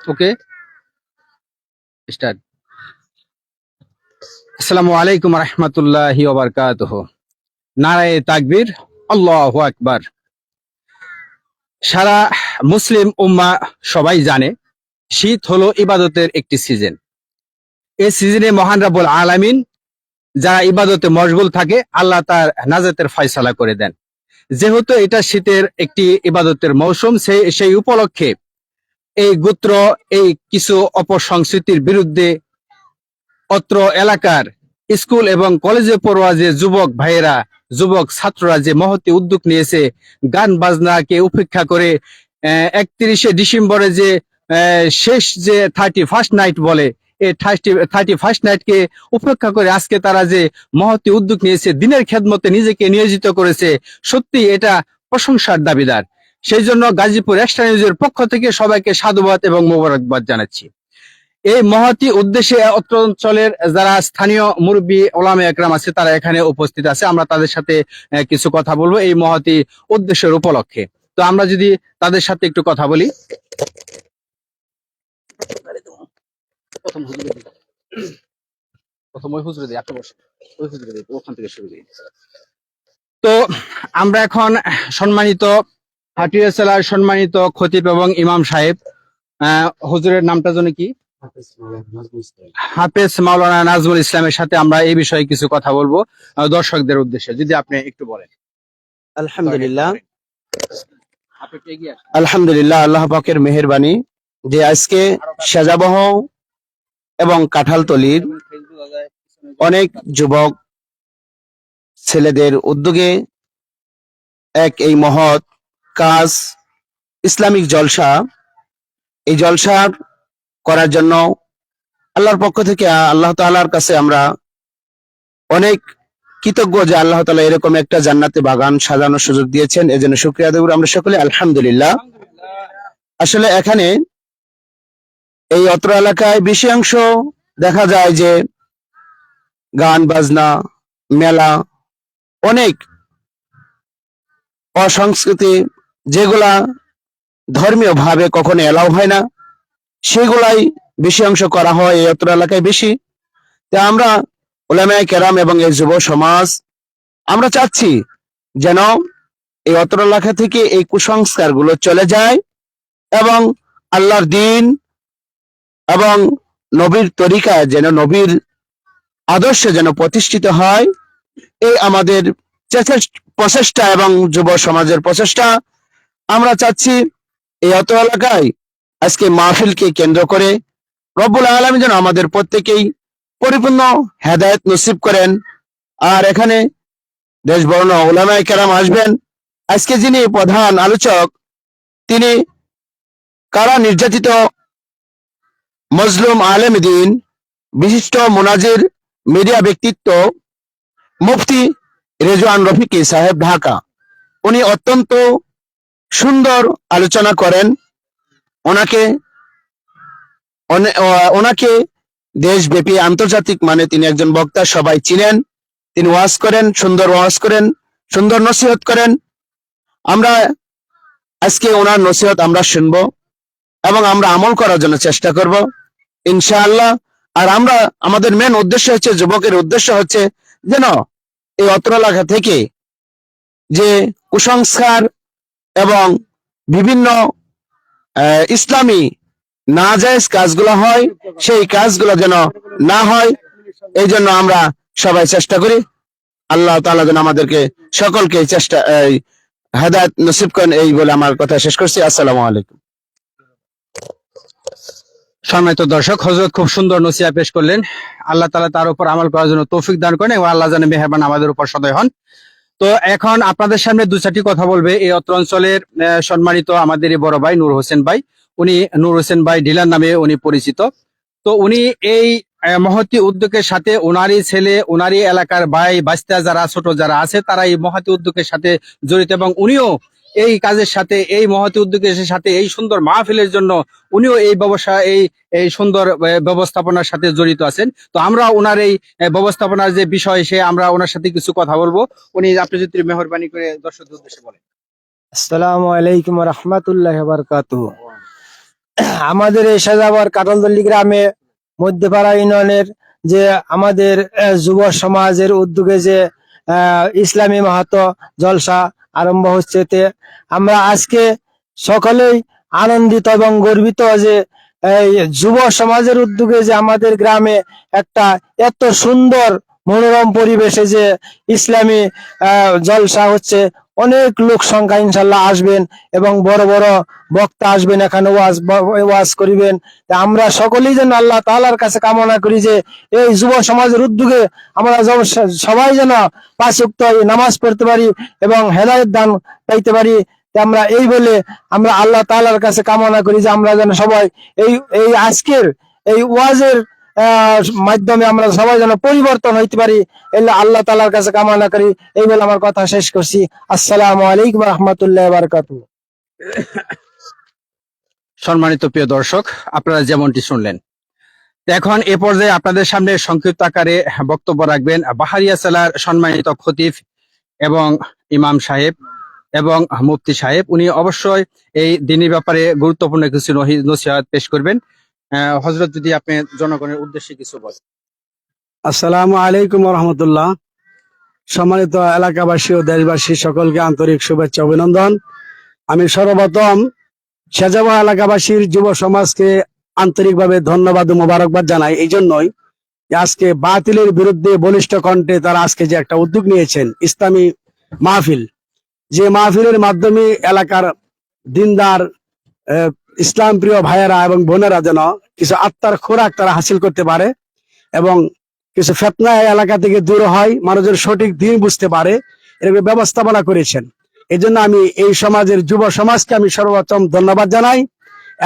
Okay start আসসালামু আলাইকুম রহমতুল্লাহি ওবরকাতুহ নারায়ে তাকবীর আল্লাহু আকবার সারা মুসলিম উম্মা সবাই জানে, শীত হলো ইবাদতের একটি সিজন এই সিজনে মহান রাব্বুল আলামিন যারা ইবাদতে মশগুল থাকে, আল্লাহ তার নাজাতের ফয়সালা করে দেন। যেহেতু এটা শীতের একটি ইবাদতের মৌসুম, সেই সেই উপলক্ষে এই গোত্র, এই কিছু অপসংস্কৃতির বিরুদ্ধে অত্র এলাকার স্কুল এবং কলেজে পড়ুয়া যে যুবক ভাইয়েরা, যুবক ছাত্ররা যে মহতি উদ্যোগ নিয়েছে, গান বাজনাকে উপেক্ষা করে একত্রিশে ডিসেম্বরে যে শেষ যে থার্টি ফার্স্ট নাইট বলে, এই থার্টি ফার্স্ট নাইটকে উপেক্ষা করে আজকে তারা যে মহতি উদ্যোগ নিয়েছে, দিনের খেদমতে নিজেকে নিয়োজিত করেছে সত্যি এটা প্রশংসার দাবিদার। সেই জন্য গাজীপুর এক্সট্রা নিউজের পক্ষ থেকে সবাইকে সাধুবাদ এবং মোবারকবাদ জানাচ্ছি। এই মহতি উদ্দেশ্যে অঞ্চলের যারা স্থানীয় মুরব্বী ওলামে একরাম আছে, তারা এখানে উপস্থিত আছে। আমরা তাদের সাথে কিছু কথা বলব এই মহতি উদ্দেশ্যের উপলক্ষে। তো আমরা যদি তাদের সাথে একটু কথা বলি। তো আমরা এখন সম্মানিত হাটিয়া জেলার সম্মানিত খতিব এবং ইমাম সাহেব আহ, হুজুরের নামটা যেন কি? হাফেজ মাওলানা নাজমুল ইসলামের সাথে আমরা এই বিষয়ে কিছু কথা বলব দর্শকদের উদ্দেশ্যে। যদি আপনি একটু বলেন। আলহামদুলিল্লাহ। আলহামদুলিল্লাহ আল্লাহ পাকের মেহেরবানি যে আজকে সাজাবহ এবং কাঁঠালতলির অনেক যুবক ছেলেদের উদ্যোগে এক এই মহৎ কাজ, ইসলামিক জলসা। এই জলসা করার জন্য আল্লাহর পক্ষ থেকে আল্লাহ তাআলার কাছে আমরা অনেক কৃতজ্ঞ যে আল্লাহ তালা এরকম একটা জান্নাতে বাগান সাজানোর সুযোগ দিয়েছেন। এজন্য শুক্রিয়া দেব। আমরা সকলে আলহামদুলিল্লাহ। আসলে এখানে এই অত্র এলাকায় বেশি অংশ দেখা যায় যে গান, বাজনা, মেলা অনেক অসংস্কৃতি যেগুলা ধর্মীয় ভাবে কখনো এলাও হয় না, সেগুলাই বেশি অংশ করা হয় এই অত্র এলাকায় বেশি। তা আমরা ওলামায় কেরাম এবং এই যুব সমাজ, আমরা চাচ্ছি যেন এই অত্র এলাকা থেকে এই কুসংস্কারগুলো চলে যায় এবং আল্লাহর দিন এবং নবীর তরিকা যেন নবীর আদর্শ যেন প্রতিষ্ঠিত হয়, এই আমাদের চেষ্টা- প্রচেষ্টা এবং যুব সমাজের প্রচেষ্টা। আমরা চাচ্ছি এই অত এলাকায় আজকে মাহফিলকে কেন্দ্র করে রব্বুল আলম যেন আমাদের প্রত্যেকেই পরিপূর্ণ হেদায়ত নসিব করেন। আর এখানে দেশ বর্ণ ওলামায় কেরাম আসবেন। আজকে যিনি প্রধান আলোচক, তিনি কারা নির্যাতিত মজলুম আলেম দিন, বিশিষ্ট মোনাজির মিডিয়া ব্যক্তিত্ব মুফতি রেজওয়ান রফিকি সাহেব ঢাকা। উনি অত্যন্ত সুন্দর আলোচনা করেন। ওনাকে ওনাকে দেশব্যাপী আন্তর্জাতিক মানে তিনি একজন বক্তা, সবাই চিনেন। তিনি ওয়াজ করেন, সুন্দর ওয়াজ করেন, সুন্দর নসিহত করেন। আমরা আজকে ওনার নসিহত আমরা শুনব এবং আমরা আমল করার জন্য চেষ্টা করব, ইনশাআল্লাহ। আর আমরা, আমাদের মেন উদ্দেশ্য হচ্ছে, যুবকের উদ্দেশ্য হচ্ছে, যেন এই অত্র থেকে যে কুসংস্কার এবং বিভিন্ন ইসলামী নাজায়েজ কাজগুলো হয়, সেই কাজগুলো যেন না হয়, এই জন্য আমরা সবাই চেষ্টা করি। আল্লাহ তাআলা যেন আমাদেরকে সকলকে চেষ্টা, এই হেদায়ত নসিব করেন, এই বলে আমার কথা শেষ করছি। আসসালামু আলাইকুম। সম্মানিত দর্শক হজরত খুব সুন্দর নসিয়া পেশ করলেন। আল্লাহ তালা তার উপর আমল করার জন্য তৌফিক দান করেন এবং আল্লাহ জানে মেহরবান আমাদের উপর সদয় হন। তো এখন আপনাদের সামনে দু চারটি কথা বলবে। এই অত্র অঞ্চলের সম্মানিত আমাদের এই বড় ভাই নূর হোসেন ভাই। উনি নূর হোসেন ভাই ডিলার নামে উনি পরিচিত। তো উনি এই মহতি উদ্যোগের সাথে ওনারই ছেলে ওনারই এলাকার ভাই বাস্তা যারা, ছোট যারা আছে, তারা এই মহাতি উদ্যোগের সাথে জড়িত এবং উনিও এই কাজের সাথে, এই মহতি উদ্যোগের সাথে, এই সুন্দর মাহফিলের জন্য উনিও এই ব্যবসা, এই এই সুন্দর ব্যবস্থাপনার সাথে জড়িত আছেন। তো আমরা ওনার এই ব্যবস্থাপনার যে বিষয়, সে আমরা ওনার সাথে কিছু কথা বলব। উনি আপনি যদি মেহরবানি করে দর্শকদের উদ্দেশ্যে বলেন। আসসালামু আলাইকুম রহমতুল্লাহ বারকাত আমাদের এই সাজাবার কাটলদল্লি গ্রামে মধ্যপাড়া ইউনিয়নের যে আমাদের যুব সমাজের উদ্যোগে যে ইসলামী মাহাতো জলসা আরম্ভ হচ্ছে তে আমরা আজকে সকলেই আনন্দিত এবং গর্বিত যে যুব সমাজের উদ্যোগে যে আমাদের গ্রামে একটা এত সুন্দর মনোরম পরিবেশে যে ইসলামী জলসা হচ্ছে, অনেক লোক সংখ্যা ইনশাল্লাহ আসবেন এবং বড় বড় বক্তা আসবেন, এখানে ওয়াজ ওয়াজ করিবেন। আমরা সকলেই যেন আল্লাহ তাআলার কাছে কামনা করি যে এই যুব সমাজের উদ্যোগে আমরা সবাই যেন পাঁচ ওয়াক্ত নামাজ পড়তে পারি এবং হেদায়েত দান পাইতে পারি। আমরা এই বলে আমরা আল্লাহ তাআলার কাছে কামনা করি যে আমরা যেন সবাই এই এই আজকের, এই ওয়াজের মাধ্যমে আমরা সবাই যেন পরিবর্তন হইতে পারি, এলে আল্লাহ তাআলার কাছে কামনা করি। এই বলে আমার কথা শেষ করছি। আসসালামু আলাইকুম রহমতুল্লাহ বারকাতুহ। সম্মানিত প্রিয় দর্শক, আপনারা যেমনটি শুনলেন। এখন এ পর্যায়ে আপনাদের সামনে সংক্ষিপ্ত আকারে বক্তব্য রাখবেন বাহারিয়া জেলার সম্মানিত খতিব এবং ইমাম সাহেব এবং মুফতি সাহেব। উনি অবশ্যই এই দিনের ব্যাপারে গুরুত্বপূর্ণ কিছু নসিহত পেশ করবেন। হজরত যদি আপনি জনগণের উদ্দেশ্যে কিছু বলেন। আসসালামু আলাইকুম রহমতুল্লাহ। সম্মানিত এলাকাবাসী ও দেশবাসী, সকলকে আন্তরিক শুভেচ্ছা, অভিনন্দন। আমি সর্বপ্রথম সেজাবা এলাকাবাসীর যুব সমাজকে আন্তরিকভাবে ধন্যবাদ ও মোবারকবাদ জানাই। এই জন্যই আজকে বাতিলের বিরুদ্ধে বলিষ্ঠ কণ্ঠে তারা আজকে যে একটা উদ্যোগ নিয়েছেন, ইসলামী মাহফিল। যে মাহফিলের মাধ্যমে এলাকার দিনদার ইসলাম প্রিয় ভাইয়েরা এবং বোনেরা যেন কিছু আত্মার খোরাক তারা হাসিল করতে পারে এবং কিছু ফেতনা এলাকা থেকে দূর হয়, মানুষের সঠিক দিন বুঝতে পারে, এরকম ব্যবস্থাপনা করেছেন। এই আমি এই সমাজের যুব সমাজকে আমি সর্বোত্তম ধন্যবাদ জানাই।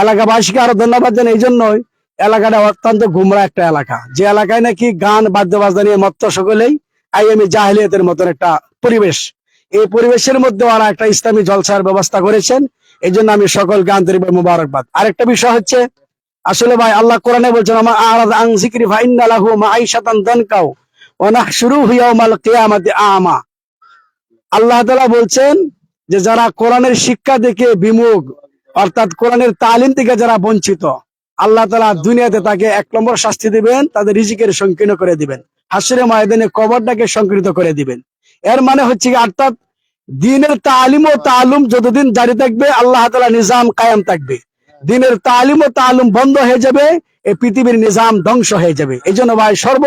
এলাকাবাসীকে আরও ধন্যবাদ জানাই, এই জন্যই এলাকাটা অত্যন্ত গুমরা একটা এলাকা। যে এলাকায় নাকি গান বাদ্য বাজনা নিয়ে মত্ত সকলেই আইএমই জাহিলিয়াতের মতন একটা পরিবেশ। এই পরিবেশের মধ্যে ওরা একটা ইসলামী জলসার ব্যবস্থা করেছেন। এই জন্য আমি সকলকে আন্তরিক মুবারকবাদ। আরেকটা বিষয় হচ্ছে, আসলে ভাই, আল্লাহ কোরআনে বলছেন আমার আরাদ আং জিক্রি ফাইন্না লাহু মাঈশাতান দানকাও ওয়া নাহশুরুহু ইয়াউমাল কিয়ামাতি আমা। আল্লাহ তাআলা বলছেন যে, যারা কোরআনের শিক্ষা থেকে বিমুখ, অর্থাৎ কোরআনের তালিম থেকে যারা বঞ্চিত, আল্লাহ তালা দুনিয়াতে তাকে এক নম্বর শাস্তি দিবেন, তাদের রিজিকের সংকীর্ণ করে দিবেন। হাসরে ময়দানে কবরটাকে সংকীর্ণ করে দিবেন। এর মানে হচ্ছে অর্থাৎ দিনের তালিম ও তালুম যতদিন জারি থাকবে, আল্লাহ তাআলা নিজাম কায়েম থাকবে। দিনের তালিম ও তালুম বন্ধ হয়ে যাবে এই পৃথিবীর নিজাম ধ্বংস হয়ে যাবে। এই জন্য ভাই, সর্ব,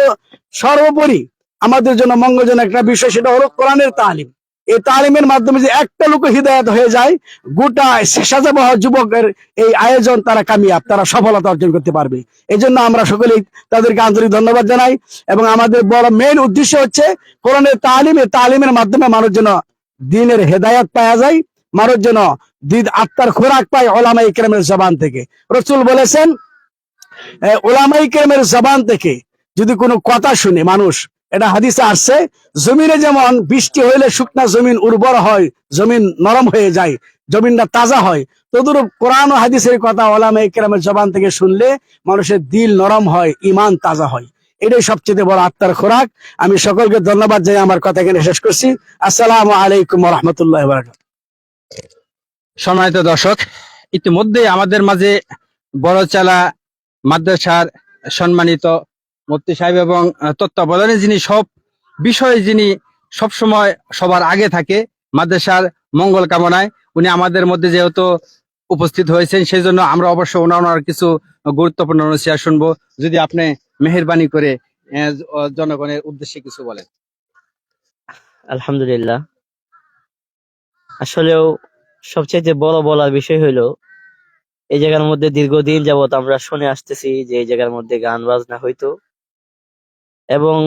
সর্বোপরি আমাদের জন্য মঙ্গলজনক একটা বিষয়, সেটা হলো কোরআনের তালিম। এই তালিমের মাধ্যমে যে একটা লোক হৃদায়ত হয়ে যায়, গোটা সাজাবহ যুবকের এই আয়োজন তারা কামিয়াব, তারা সফলতা অর্জন করতে পারবে। এই জন্য আমরা সকলেই তাদেরকে আন্তরিক ধন্যবাদ জানাই এবং আমাদের বড় মেইন উদ্দেশ্য হচ্ছে, কোরআনের তালিম, এই তালিমের মাধ্যমে মানুষ যেন দিনের হেদায়াত পাওয়া যায় মানুষ যেন দিদ আত্মার খোরাক পায় ওলামাই কেরামের জবান থেকে। রসুল বলেছেন আহ, ওলামাই কেরামের জবান থেকে যদি কোনো কথা শুনে মানুষ এটা হাদিসে আসছে জমিনে যেমন বৃষ্টি হইলে শুকনা জমিন উর্বর হয় জমিন নরম হয়ে যায় জমিনটা তাজা হয় তদুরূপ কোরআন হাদিসের কথা ওলামাই কেরামের জবান থেকে শুনলে মানুষের দিল নরম হয় ইমান তাজা হয়। এটাই সবচেয়ে বড় আত্মার খোরাক। আমি সকলকে ধন্যবাদ জানাই আমার কথা এখানে শেষ করছি। আসসালামু আলাইকুম রহমতুল্লাহ সম্মানিত দর্শক ইতিমধ্যে আমাদের মাঝে বড় চালা মাদ্রাসার সম্মানিত মুফতি সাহেব এবং তত্ত্বাবধানে যিনি সব বিষয়ে যিনি সব সময় সবার আগে থাকে মাদ্রাসার মঙ্গল কামনায়, উনি আমাদের মধ্যে যেহেতু উপস্থিত হয়েছেন সেই জন্য আমরা অবশ্য ওনার কিছু গুরুত্বপূর্ণ নসিয়া শুনব। যদি আপনি মেহরবানি করে জনগণের উদ্দেশ্যে কিছু বলেন। আলহামদুলিল্লাহ। আসলেও সবচেয়ে বড় বলার বিষয় হইল এই জায়গার মধ্যে দীর্ঘদিন যাবত আমরা শুনে আসতেছি যে এই জায়গার মধ্যে গান বাজনা হইতো। এবং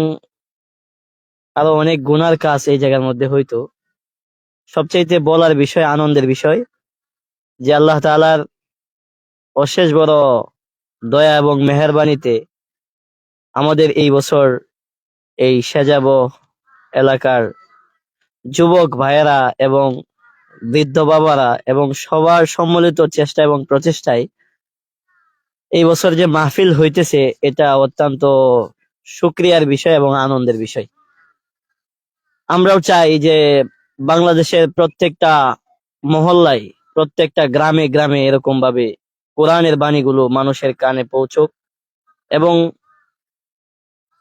আরও অনেক গুনার কাজ এই জায়গার মধ্যে হইতো। সবচাইতে বলার বিষয়, আনন্দের বিষয়, যে আল্লাহ তাআলার অশেষ বড় দয়া এবং মেহেরবানিতে আমাদের এই বছর এই সেজাব এলাকার যুবক ভাইয়েরা এবং বৃদ্ধ বাবারা এবং সবার সম্মিলিত চেষ্টা এবং প্রচেষ্টায় এই বছর যে মাহফিল হইতেছে, এটা অত্যন্ত সুক্রিয়ার বিষয় এবং আনন্দের বিষয়। আমরাও চাই যে বাংলাদেশের প্রত্যেকটা মহল্লায়, প্রত্যেকটা গ্রামে গ্রামে এরকম ভাবে কোরআনের বাণীগুলো মানুষের কানে পৌঁছুক এবং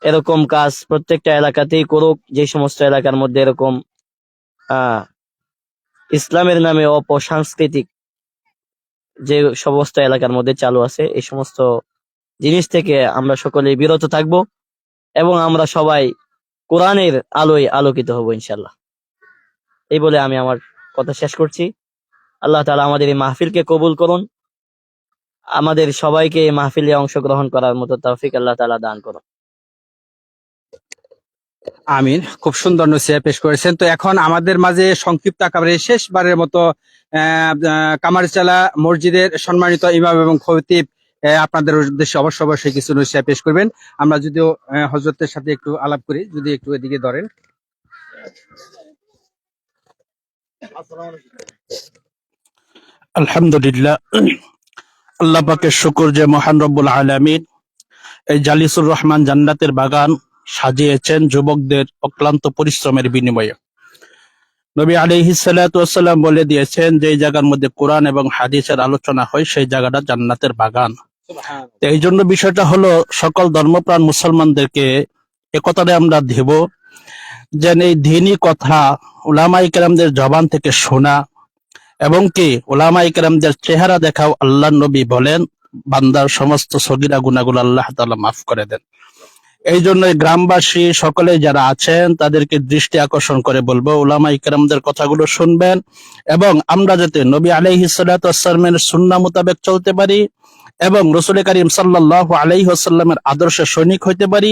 এরকম কাজ প্রত্যেকটা এলাকাতেই করুক, যে সমস্ত এলাকার মধ্যে এরকম ইসলামের নামে অপসাংস্কৃতিক যে সমস্ত এলাকার মধ্যে চালু আছে, এই সমস্ত জিনিস থেকে আমরা সকলে বিরত থাকব এবং আমরা সবাই কোরআনের আলোয় আলোকিত হব ইনশাল্লাহ এই বলে আমি আমার কথা শেষ করছি। আল্লাহ তাআলা আমাদের এই মাহফিলকে কবুল করুন। আমাদের সবাইকে এই মাহফিলে অংশগ্রহণ করার মতো তৌফিক আল্লাহ তাআলা দান করুন। আমিন, খুব সুন্দর নসিহা পেশ করেছেন। তো এখন আমাদের মাঝে সংক্ষিপ্ত আকারে শেষবারের মতো কামারচালা মসজিদের সম্মানিত ইমাম এবং খতিব আপনাদের উদ্দেশ্যে অবশ্য অবশ্যই কিছু নসিহা পেশ করবেন। আমরা যদিও হজরতের সাথে একটু আলাপ করি, যদি একটু এদিকে ধরেন। আলহামদুলিল্লাহ। আল্লাহ পাকের শুকর যে মহান রব্বুল আলামিন, এই জালিসুর রহমান জান্নাতের বাগান সাজিয়েছেন যুবকদের অক্লান্ত পরিশ্রমের বিনিময়ে। নবী সাল্লাম বলে দিয়েছেন যে জায়গার মধ্যে কোরআন এবং হাদিসের আলোচনা হয় সেই জায়গাটা জান্নাতের বাগান। এই জন্য বিষয়টা হলো সকল ধর্মপ্রাণ মুসলমানদেরকে একতারে আমরা দেব যেন এই দিনই কথা উলামাই কেরামদের জবান থেকে শোনা এবং কি ওলামাই কেরামদের চেহারা দেখাও আল্লাহ নবী বলেন বান্দার সমস্ত সগিরা গুনাগুলো আল্লাহ তালা মাফ করে দেন। এই জন্য গ্রামবাসী সকলে যারা আছেন, তাদেরকে দৃষ্টি আকর্ষণ করে বলব ওলামা ইকরামদের কথাগুলো শুনবেন এবং আমরা যাতে নবী আলাইহি সাল্লামের সুন্না মোতাবেক চলতে পারি এবং রসুল করিম সাল্লাহ আলাইহি আসাল্লামের আদর্শে সৈনিক হইতে পারি,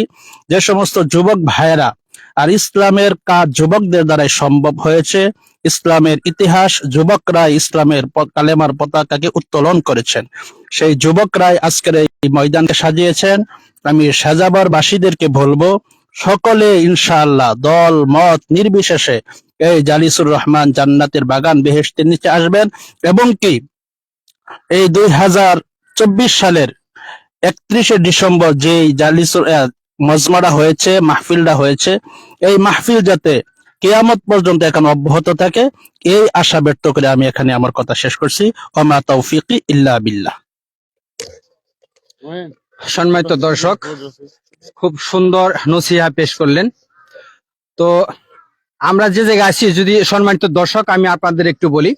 যে সমস্ত যুবক ভাইয়েরা আর ইসলামের কাজ যুবকদের দ্বারাই সম্ভব হয়েছে। ইসলামের ইতিহাস যুবকরা ইসলামের কালেমার পতাকাকে উত্তোলন করেছেন। সেই যুবকরাই আজকের এই ময়দানকে সাজিয়েছেন। আমি সাজাবার বাসীদেরকে বলব, সকলে ইনশাআল্লাহ দল, মত নির্বিশেষে এই জালিসুর রহমান জান্নাতের বাগান বেহেশতের নিচে আসবেন এবং কি এই দুই হাজার চব্বিশ সালের একত্রিশে ডিসেম্বর যে জালিসুর মজমাটা হয়েছে, মাহফিলটা হয়েছে। এই মাহফিল যাতে কেয়ামত পর্যন্ত এখন অব্যাহত থাকে, এই আশা ব্যক্ত করে আমি এখানে আমার কথা শেষ করছি। ওমা তৌফিকি ইল্লা বিল্লাহ। সম্মানিত দর্শক, খুব সুন্দর নসিহা পেশ করলেন। তো আমরা যে জায়গায় আছি, যদি সম্মানিত দর্শক, আমি আপনাদের একটু বলি,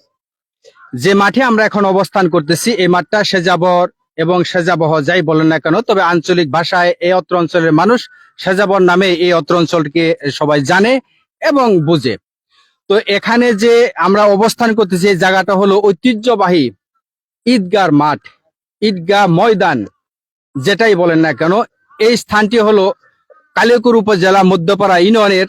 যে মাঠে আমরা এখন অবস্থান করতেছি, এই মাঠটা সেজাবর এবং সেজাবহ যাই বলেন না কেন, তবে আঞ্চলিক ভাষায় এই অত্র অঞ্চলের মানুষ সেজাবর নামে এই অত্র অঞ্চলকে সবাই জানে এবং বুঝে। তো এখানে যে আমরা অবস্থান করতেছি, এই জায়গাটা হলো ঐতিহ্যবাহী ঈদগার মাঠ, ঈদগাহ ময়দান, যেটাই বলেন না কেন, এই স্থানটি হলো কালিয়াকুর উপজেলা মধ্যপাড়া ইউনিয়নের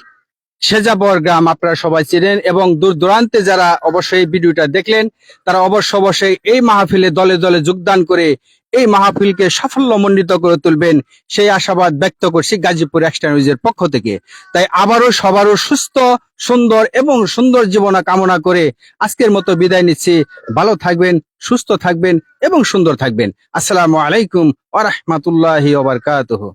সেজাবর গ্রাম, আপনারা সবাই চিনেন এবং দূর দূরান্তে যারা অবশ্যই ভিডিওটা দেখলেন, তারা অবশ্য অবশ্যই এই মাহফিলে দলে দলে যোগদান করে এই মাহফিলকে সাফল্য মন্ডিত করে তুলবেন সেই আশাবাদ ব্যক্ত করছি গাজীপুর এক্সট্রা পক্ষ থেকে। তাই আবারও সবারও সুস্থ, সুন্দর এবং সুন্দর জীবন কামনা করে আজকের মতো বিদায় নিচ্ছি। ভালো থাকবেন, সুস্থ থাকবেন এবং সুন্দর থাকবেন। আসসালামু আলাইকুম বারাকাতুহু।